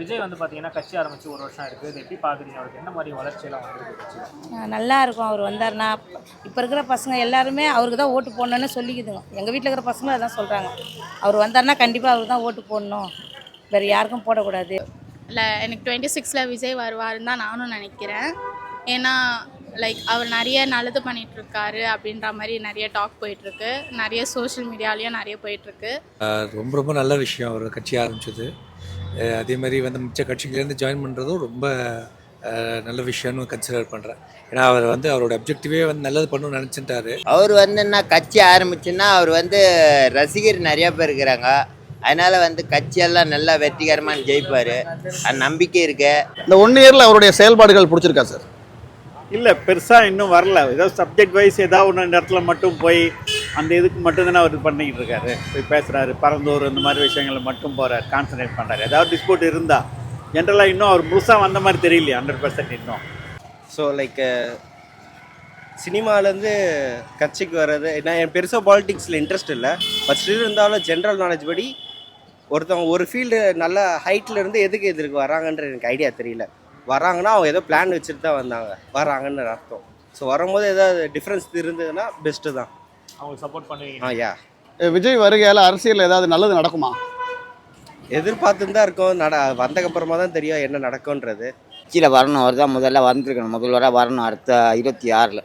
விஜய் வந்து பார்த்தீங்கன்னா கட்சி ஆரம்பிச்சு ஒரு வருஷம் இருக்குது இது எப்படி பார்க்குறீங்க அவருக்கு என்ன மாதிரி வளர்ச்சியெல்லாம் வந்திருக்கு நல்லா இருக்கும். அவர் வந்தார்னா இப்போ இருக்கிற பசங்க எல்லாருமே அவருக்கு தான் ஓட்டு போடணும்னு சொல்லிக்குதுங்க. எங்கள் வீட்டில் இருக்கிற பசங்களும் அதான் சொல்கிறாங்க அவர் வந்தார்னா கண்டிப்பாக அவருக்கு தான் ஓட்டு போடணும். வேறு யாருக்கும் போடக்கூடாது. இல்லை எனக்கு டுவெண்ட்டி சிக்ஸில் விஜய் வருவாருன்னு தான் நானும் நினைக்கிறேன். ஏன்னா லைக் அவர் நிறைய நல்லது பண்ணிட்டு இருக்காரு அப்படின்ற மாதிரி நிறைய டாக் போயிட்டுருக்கு. நிறைய சோஷியல் மீடியாலேயும் நிறைய போயிட்டுருக்கு. ரொம்ப ரொம்ப நல்ல விஷயம் அவர் கட்சி ஆரம்பிச்சது. அதே மாதிரி வந்து மிச்ச கட்சிகள்லேருந்து ஜாயின் பண்ணுறதும் ரொம்ப நல்ல விஷயம்னு கன்சிடர் பண்ணுறேன் ஏன்னா அவர் வந்து அவரோட அப்ஜெக்டிவே வந்து நல்லது பண்ணணும்னு நினச்சிட்டாரு. அவர் வந்து என்ன கட்சி ஆரம்பிச்சுன்னா அவர் வந்து ரசிகர் நிறைய பேர் இருக்கிறாங்க. அதனால வந்து கட்சியெல்லாம் நல்லா வெற்றிகரமாக ஜெயிப்பார். அந்த நம்பிக்கை இருக்கு. இந்த ஒன் இயரில் அவருடைய செயல்பாடுகள் பிடிச்சிருக்கா சார் இல்லை பெருசாக இன்னும் வரல. ஏதோ சப்ஜெக்ட் வைஸ் ஏதாவது ஒன்று இடத்துல மட்டும் போய் அந்த இதுக்கு மட்டும்தானே அவர் இது பண்ணிக்கிட்டு இருக்காரு. போய் பேசுகிறாரு பரந்தூர் இந்த மாதிரி விஷயங்களை மட்டும் போகிறார் கான்சன்ட்ரேட் பண்ணுறாரு ஏதாவது டிஸ்பியூட் இருந்தால் ஜென்ரலாக இன்னும் அவர் முழுசாக வந்த மாதிரி தெரியலையே ஹண்ட்ரட் பர்சன்ட் இன்னும். ஸோ லைக் uh, சினிமாலேருந்து கட்சிக்கு வர்றது நான் என் பெருசாக பாலிடிக்ஸில் இன்ட்ரெஸ்ட் இல்லை. பட் ஸ்டில் இருந்தாலும் ஜென்ரல் நாலேஜ் படி ஒருத்தவங்க ஒரு ஃபீல்டு நல்ல ஹைட்டில் இருந்து எதுக்கு எதிர்க்கு வராங்கன்ற எனக்கு ஐடியா தெரியல. வராங்கன்னா அவங்க ஏதோ பிளான் வச்சுட்டு தான் வந்தாங்க. வராங்கன்னு அர்த்தம். ஸோ வரும்போது ஏதாவது டிஃப்ரென்ஸ் இருந்ததுன்னா பெஸ்ட்டு தான். அவங்களுக்கு சப்போர்ட் பண்ணுவீங்க. ஆ யா விஜய் வருகையால் அரசியல் ஏதாவது நல்லது நடக்குமா? எதிர்பார்த்துன்னு தான் இருக்கோம். நட வந்தக்கப்புறமா தான் தெரியும் என்ன நடக்கும்ன்றது. கட்சியில் வரணும் அவர் தான் முதல்ல வந்திருக்கணும். முதல்வராக வரணும் அடுத்த இருபத்தி ஆறில்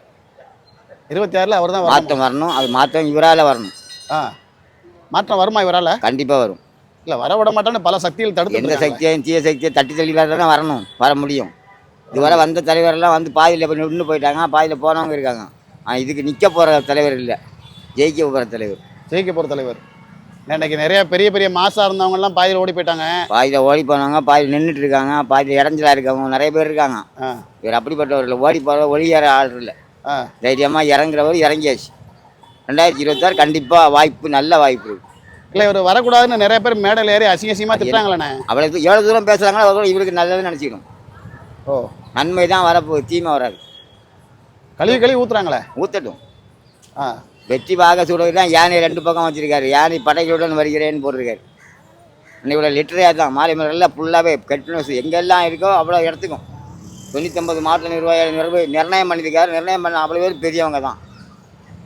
இருபத்தி ஆறில் அவர் தான் மாற்றம் வரணும் அது மாற்றம் இவரால் வரணும். ஆ. மாற்றம் வருமா இவரால்? கண்டிப்பாக வரும். இல்லை வர விட மாட்டேன்னு பல சக்திகள் தடுத்து எந்த சக்தியையும் தீய சக்தியை தட்டி தள்ளி தான் வரணும் வர முடியும். இதுவரை வந்த தலைவரெல்லாம் வந்து பாதியில் போய் நின்று போயிட்டாங்க. பாதியில் போனவங்க இருக்காங்க. ஆனால் இதுக்கு நிற்க போகிற தலைவர் இல்லை. ஜெயிக்க போகிற தலைவர். ஜெயிக்க போகிற தலைவர். இன்னைக்கு நிறைய பெரிய பெரிய மாசா இருந்தவங்கலாம் பாதியில் ஓடி போயிட்டாங்க. பாதியில் ஓடி போனவங்க பாதியில் நின்றுட்டு இருக்காங்க பாதியில் இறஞ்சலா இருக்கவங்க நிறைய பேர் இருக்காங்க. ஆ. இவர் அப்படிப்பட்டவர் இல்லை ஓடி போகிற ஒளியேற ஆள் இல்லை. ஆ. தைரியமாக இறங்குறவர் இறங்கியாச்சு. ரெண்டாயிரத்தி இருபத்தாறு கண்டிப்பாக வாய்ப்பு நல்ல வாய்ப்பு இருக்கு. இல்லை இவர் வரக்கூடாதுன்னு நிறைய பேர் மேடையில் ஏறி அசிங்க அசிங்கமாக திட்டுறாங்களே அவ்வளோ எவ்வளோ தூரம் பேசுகிறாங்களோ அவ்வளோ இவருக்கு நல்லதுன்னு நினச்சிக்கணும். ஓ. நன்மை தான் வரப்போகுது தீமை வராது. கழுவி கழுவி ஊத்துறாங்களே? ஊத்தட்டும். ஆ. வெற்றி பாக சூழல் தான் யானை ரெண்டு பக்கம் வச்சிருக்காரு. யானை படைகளுடன் வருகிறேன்னு போட்டிருக்காரு. இன்னைக்கு லிட்டரே தான் மாலை மலர்லாம் ஃபுல்லாகவே கண்டினியூஸ் எங்கெல்லாம் இருக்கோ அவ்வளோ இடத்துக்கும். தொண்ணூத்தொம்பது மாவட்ட நிர்வாகிகள் நிர்வ நிர்ணயம் பண்ணியிருக்காரு. நிர்ணயம் பண்ண அவ்வளோ பேர் பெரியவங்க தான்.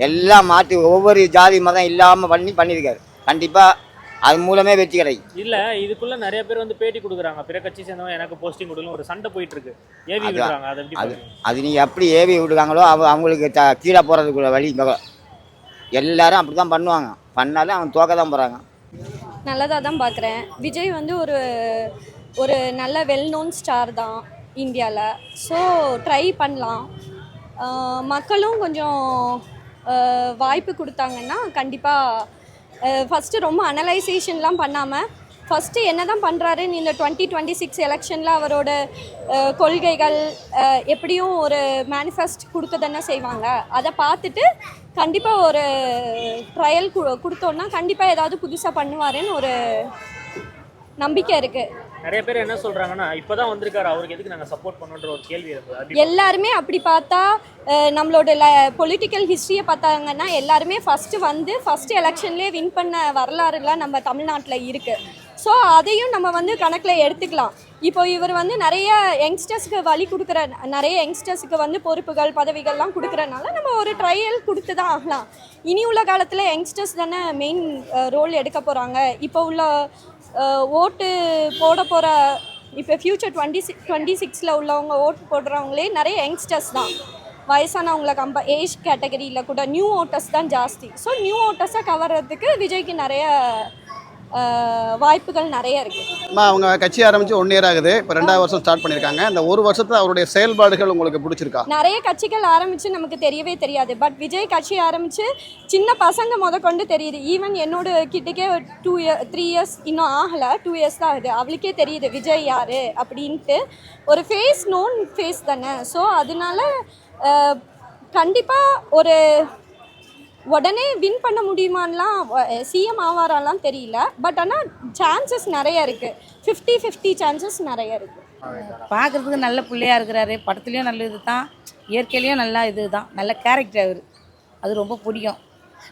எல்லாம் மாற்றி ஒவ்வொரு ஜாதி மதம் இல்லாமல் பண்ணி பண்ணியிருக்காரு. கண்டிப்பாக அது மூலமே வெற்றி கிடைக்கும். இல்ல இதுக்குள்ள நிறைய பேர் வந்து பேட்டி கொடுக்குறாங்க. பிற கட்சி சேர்ந்தவங்க எனக்கு போஸ்டிங் கொடுக்கணும். ஒரு சண்டை போயிட்டு இருக்கு. ஏவி. விடுறாங்க அதை அது நீங்கள் எப்படி ஏவி விடுவாங்களோ அவ அவங்களுக்கு கீழே போகிறதுக்குள்ள வழி எல்லாரும் அப்படி தான் பண்ணுவாங்க. பண்ணாலும் அவன் தோக்க தான் போகிறாங்க நல்லதாக தான் பார்க்குறேன் விஜய் வந்து ஒரு ஒரு நல்ல வெல் நோன் ஸ்டார் தான் இந்தியாவில் ஸோ ட்ரை பண்ணலாம். மக்களும் கொஞ்சம் வாய்ப்பு கொடுத்தாங்கன்னா கண்டிப்பாக ஃபஸ்ட்டு ரொம்ப அனலைசேஷன்லாம் பண்ணாமல் ஃபஸ்ட்டு என்ன தான் பண்ணுறாருன்னு இந்த டுவெண்ட்டி டுவெண்ட்டி சிக்ஸ் எலெக்ஷனில் அவரோட கொள்கைகள் எப்படியும் ஒரு மேனிஃபெஸ்ட் கொடுக்க தானே செய்வாங்க. அதை பார்த்துட்டு கண்டிப்பாக ஒரு ட்ரையல் கொடுத்தோன்னா கண்டிப்பாக ஏதாவது புதுசாக பண்ணுவாருன்னு ஒரு நம்பிக்கை இருக்குது நிறைய பேர் என்ன சொல்றாங்கன்னா இப்பதான் வந்திருக்காரு அவருக்கு எதுக்கு நாங்க சப்போர்ட் பண்ணணுன்ற ஒரு கேள்வி அப்படி எல்லாருமே அப்படி பார்த்தா நம்மளோட பொலிட்டிக்கல் ஹிஸ்ட்ரியை பார்த்தாங்கன்னா எல்லாருமே ஃபஸ்ட்டு வந்து ஃபஸ்ட்டு எலெக்ஷன்லேயே வின் பண்ண வரலாறுலாம் நம்ம தமிழ்நாட்டில் இருக்குது ஸோ அதையும் நம்ம வந்து கணக்கில் எடுத்துக்கலாம். இப்போ இவர் வந்து நிறைய யங்ஸ்டர்ஸ்க்கு வழி கொடுக்குற நிறைய யங்ஸ்டர்ஸுக்கு வந்து பொறுப்புகள் பதவிகள்லாம் கொடுக்குறனால நம்ம ஒரு ட்ரையல் கொடுத்து தான் ஆகலாம். இனி உள்ள காலத்தில் யங்ஸ்டர்ஸ் தானே மெயின் ரோல் எடுக்க போகிறாங்க இப்போ உள்ள ஓட்டு போட போகிற இப்போ ஃப்யூச்சர் டுவெண்ட்டி சிக்ஸ் டுவெண்ட்டி சிக்ஸில் உள்ளவங்க ஓட்டு போடுறவங்களே நிறைய யங்ஸ்டர்ஸ் தான். வயசானவங்களை கம்ப ஏஜ் கேட்டகரியில் கூட நியூ ஓட்டர்ஸ் தான் ஜாஸ்தி. ஸோ நியூ ஓட்டர்ஸை கவர்றதுக்கு விஜய்க்கு நிறைய வாய்ப்புகள் நிறைய இருக்குது அவங்க கட்சி ஆரம்பித்து ஒன் இயர் ஆகுது. இப்போ ரெண்டாவது வருஷம் ஸ்டார்ட் பண்ணியிருக்காங்க. இந்த ஒரு வருஷத்துல அவருடைய செயல்பாடுகள் உங்களுக்கு பிடிச்சிருக்கா? நிறைய கட்சிகள் ஆரம்பிச்சு நமக்கு தெரியவே தெரியாது. பட் விஜய் கட்சி ஆரம்பிச்சு சின்ன பசங்க முத கொண்டு தெரியுது. ஈவன் என்னோட கிட்டக்கே டூ இயர் த்ரீ இயர்ஸ் இன்னும் ஆகலை. டூ இயர்ஸ் தான் ஆகுது. அவளுக்கே தெரியுது விஜய் யாரு? அப்படின்ட்டு. ஒரு ஃபேஸ் நோன் ஃபேஸ் தானே. ஸோ அதனால கண்டிப்பாக ஒரு உடனே வின் பண்ண முடியுமான்லாம் சிஎம் ஆவாராலாம் தெரியல. பட் ஆனால் சான்சஸ் நிறைய இருக்குது ஃபிஃப்டி ஃபிஃப்டி சான்சஸ் நிறைய இருக்குது பார்க்குறதுக்கு நல்ல பிள்ளையா இருக்கிறாரு. படத்துலேயும் நல்ல இது தான் இயற்கையிலையும் நல்லா இது தான் நல்ல கேரக்டர் அவர். அது ரொம்ப பிடிக்கும்.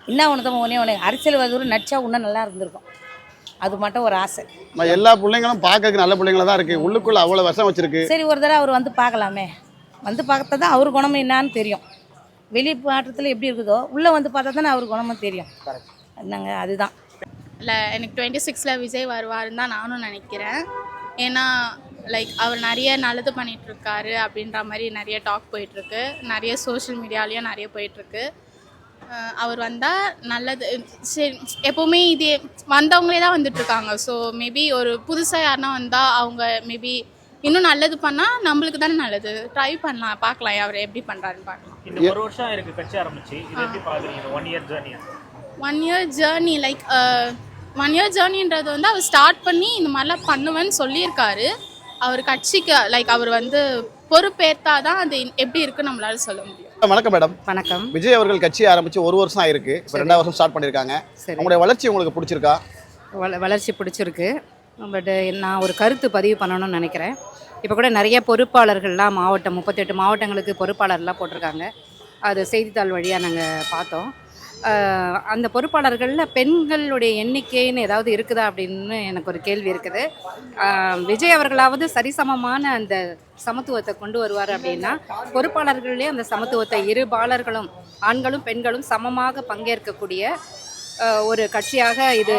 என்ன ஒன்று தான் ஒன்றே ஒன்று அரசியல் வருவது நடிச்சா இன்னும் நல்லா இருந்திருக்கும். அது மட்டும் ஒரு ஆசை. எல்லா பிள்ளைங்களும் பார்க்கறதுக்கு நல்ல பிள்ளைங்களா தான் இருக்குது உள்ளுக்குள்ளே அவ்வளோ விஷம் வச்சிருக்கு. சரி ஒரு தடவை அவர் வந்து பார்க்கலாமே. வந்து பார்த்தா தான் அவர் குணம் என்னான்னு தெரியும். வெளி மாற்றத்தில் எப்படி இருக்குதோ உள்ளே வந்து பார்த்தா தானே அவர் குணமும் தெரியும். என்னங்க அதுதான். இல்லை எனக்கு டுவெண்ட்டி சிக்ஸில் விஜய் வருவாருன்னு தான் நானும் நினைக்கிறேன். ஏன்னா லைக் அவர் நிறைய நல்லது பண்ணிட்டு இருக்காரு அப்படின்ற மாதிரி நிறைய டாக் போயிட்டுருக்கு. நிறைய சோஷியல் மீடியாலேயும் நிறைய போயிட்டுருக்கு. அவர் வந்தால் நல்லது சரி எப்போவுமே இதே வந்தவங்களே தான் வந்துட்டுருக்காங்க. ஸோ மேபி ஒரு புதுசாக யாருனா வந்தால் அவங்க மேபி இன்னும் நல்லது பண்ணால் நம்மளுக்கு தானே நல்லது. ட்ரை பண்ணலாம் பார்க்கலாம் அவர் எப்படி பண்ணுறாருன்னு பார்க்கலாம். ஒரு வருஷம் இருக்கு கட்சி ஆரம்பிச்சு. இது எப்படி பாக்குறீங்க? One year journey one year journey like one year ஜேர்னின்றது வந்து அவர் ஸ்டார்ட் பண்ணி இந்த மாதிரிலாம் பண்ணுவேன்னு சொல்லியிருக்காரு. அவர் கட்சிக்கு லைக் அவர் வந்து பொறுப்பேற்றா தான் அது எப்படி இருக்குன்னு நம்மளால சொல்ல முடியும். வணக்கம் மேடம் வணக்கம். விஜய் அவர்கள் கட்சி ஆரம்பிச்சு ஒரு வருஷம் ஆயிருக்கு. இப்போ ரெண்டாவது வருஷம் ஸ்டார்ட் பண்ணியிருக்காங்க. சரி. உங்களுடைய வளர்ச்சி உங்களுக்கு பிடிச்சிருக்கா? வள வளர்ச்சி பிடிச்சிருக்கு. பட் நான் ஒரு கருத்து பதிவு பண்ணணும்னு நினைக்கிறேன். இப்போ கூட நிறைய பொறுப்பாளர்கள்லாம் மாவட்டம் முப்பத்தெட்டு மாவட்டங்களுக்கு பொறுப்பாளர்லாம் போட்டிருக்காங்க. அது செய்தித்தாள் வழியாக நாங்கள் பார்த்தோம். அந்த பொறுப்பாளர்களில் பெண்களுடைய எண்ணிக்கைன்னு ஏதாவது இருக்குதா அப்படின்னு எனக்கு ஒரு கேள்வி இருக்குது. விஜய் அவர்களாவது சரிசமமான அந்த சமத்துவத்தை கொண்டு வருவார் அப்படின்னா பொறுப்பாளர்களே அந்த சமத்துவத்தை இரு பாலர்களும் ஆண்களும் பெண்களும் சமமாக பங்கேற்கக்கூடிய ஒரு கட்சியாக இது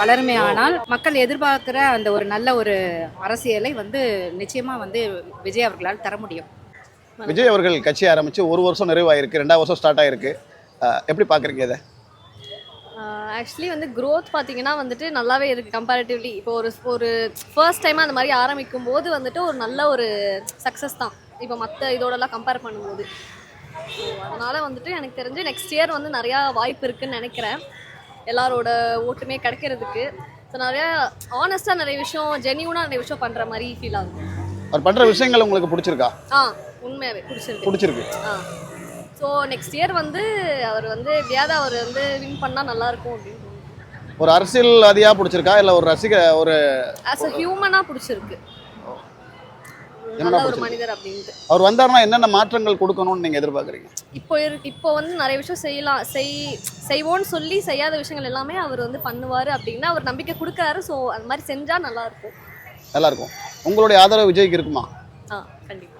வளருமே ஆனால் மக்கள் எதிர்பார்க்குற அந்த ஒரு நல்ல ஒரு அரசியலை வந்து நிச்சயமாக வந்து விஜய் அவர்களால் தர முடியும். விஜய் அவர்கள் கட்சி ஆரம்பிச்சு ஒரு வருஷம் நிறைவாயிருக்கு ரெண்டாவது வருஷம் ஸ்டார்ட் ஆயிருக்கு. அஹ் எப்படி பார்க்குறீங்க இதை? ஆக்சுவலி வந்து growth பார்த்தீங்கன்னா வந்துட்டு நல்லாவே இருக்குது கம்பேரிட்டிவ்லி இப்போ ஒரு ஒரு ஃபர்ஸ்ட் டைமாக அந்த மாதிரி ஆரம்பிக்கும் போது வந்துட்டு ஒரு நல்ல ஒரு சக்ஸஸ் தான். இப்போ மற்ற இதோடலாம் கம்பேர் பண்ணும்போது. ஸோ அதனால் வந்துட்டு எனக்கு தெரிஞ்சு நெக்ஸ்ட் இயர் வந்து நிறையா வாய்ப்பு இருக்குன்னு நினைக்கிறேன். எல்லாரோட ஓட்டுமே கிடைக்கிறதுக்கு. ஸோ நிறையா ஆனஸ்ட்டாக நிறைய விஷயம் ஜென்யூனாக நிறைய விஷயம் பண்ணுற மாதிரி ஃபீல் ஆகுது. அவர் பண்ணுற விஷயங்கள் உங்களுக்கு பிடிச்சிருக்கா? ஆ உண்மையாகவே பிடிச்சிருக்கு. பிடிச்சிருக்கு. ஆ. ஸோ நெக்ஸ்ட் இயர் வந்து அவர் வந்து எப்படியாவது அவர் வந்து வின் பண்ணால் நல்லாயிருக்கும் அப்படின்னு ஒரு அரசியல்வாதியாக பிடிச்சிருக்கா? இல்லை ஒரு ரசிக ஒரு ஆஸ் அ ஹியூமனாக பிடிச்சிருக்கு. நல்ல ஒரு? மனிதர் அப்படின்ட்டு. அவர் வந்தாருன்னா என்னென்ன மாற்றங்கள் கொடுக்கணும்னு நீங்கள் எதிர்பார்க்குறீங்க? இப்போ இப்போ வந்து நிறைய விஷயம் செய்யலாம். செய் செய்வோன்னு சொல்லி செய்யாத விஷயங்கள் எல்லாமே அவர் வந்து பண்ணுவார் அப்படின்னு அவர் நம்பிக்கை கொடுக்குறாரு. ஸோ அந்த மாதிரி செஞ்சால் நல்லாயிருக்கும். நல்லா இருக்கும் உங்களுடைய ஆதரவு விஜய்க்கு இருக்குமா? ஆ கண்டிப்பாக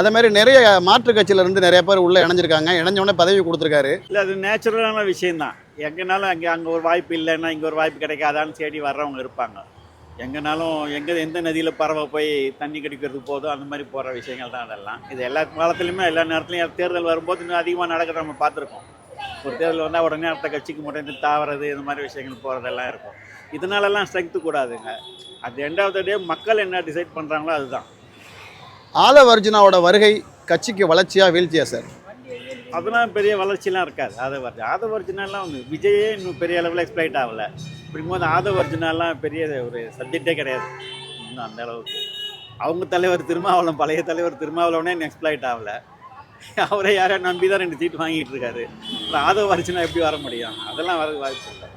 அதே மாதிரி நிறைய மாற்று கட்சியில இருந்து நிறைய பேர் உள்ள இணைஞ்சிருக்காங்க. இணைஞ்ச உடனே பதவி கொடுத்துருக்காரு. இல்லை அது நேச்சுரலான விஷயந்தான் எங்கேனாலும் அங்கே அங்கே ஒரு வாய்ப்பு இல்லைன்னா இங்கே ஒரு வாய்ப்பு கிடைக்காதான்னு தேடி வர்றவங்க இருப்பாங்க. எங்கேனாலும் எங்கே எந்த நதியில் பறவை போய் தண்ணி கிடைக்கிறதுக்கு போதோ அந்த மாதிரி போகிற விஷயங்கள் தான் அதெல்லாம். இது எல்லா காலத்துலையுமே எல்லா நேரத்துலையும் தேர்தல் வரும்போது இன்னும் அதிகமாக நடக்கிறத நம்ம பார்த்துருக்கோம். ஒரு தேர்தல் வந்தால் உடனே அடுத்த கட்சிக்கு மட்டும் தாவறது இந்த மாதிரி விஷயங்கள் போகிறதெல்லாம் இருக்கும். இதனாலலாம் ஸ்ட்ரென்த்து கூடாதுங்க. At end of the day மக்கள் என்ன டிசைட் பண்ணுறாங்களோ அதுதான். ஆதவர்ஜுனாவோட வருகை கட்சிக்கு வளர்ச்சியா வீழ்ச்சியா சார்? அதெல்லாம் பெரிய வளர்ச்சிலாம் இருக்காது. ஆதவர்ஜி ஆதவர்ஜினாலாம் வந்து விஜயே இன்னும் பெரிய அளவில் எக்ஸ்பிளைட் ஆகல. அப்படிங்கும்போது ஆதவர்ஜினாலாம் பெரிய ஒரு சப்ஜெக்டே கிடையாது. இன்னும் அந்த அளவுக்கு. அவங்க தலைவர் திருமாவளம் பழைய தலைவர் திருமாவளவனே இன்னும் எக்ஸ்பிளைட் ஆகலை. அவரை யாரையும் நம்பி தான் ரெண்டு சீட் வாங்கிட்டு இருக்காரு. அப்புறம் ஆதவர்ஜினா எப்படி வர முடியும்? அதெல்லாம் வர வாய்ப்பு இல்லை.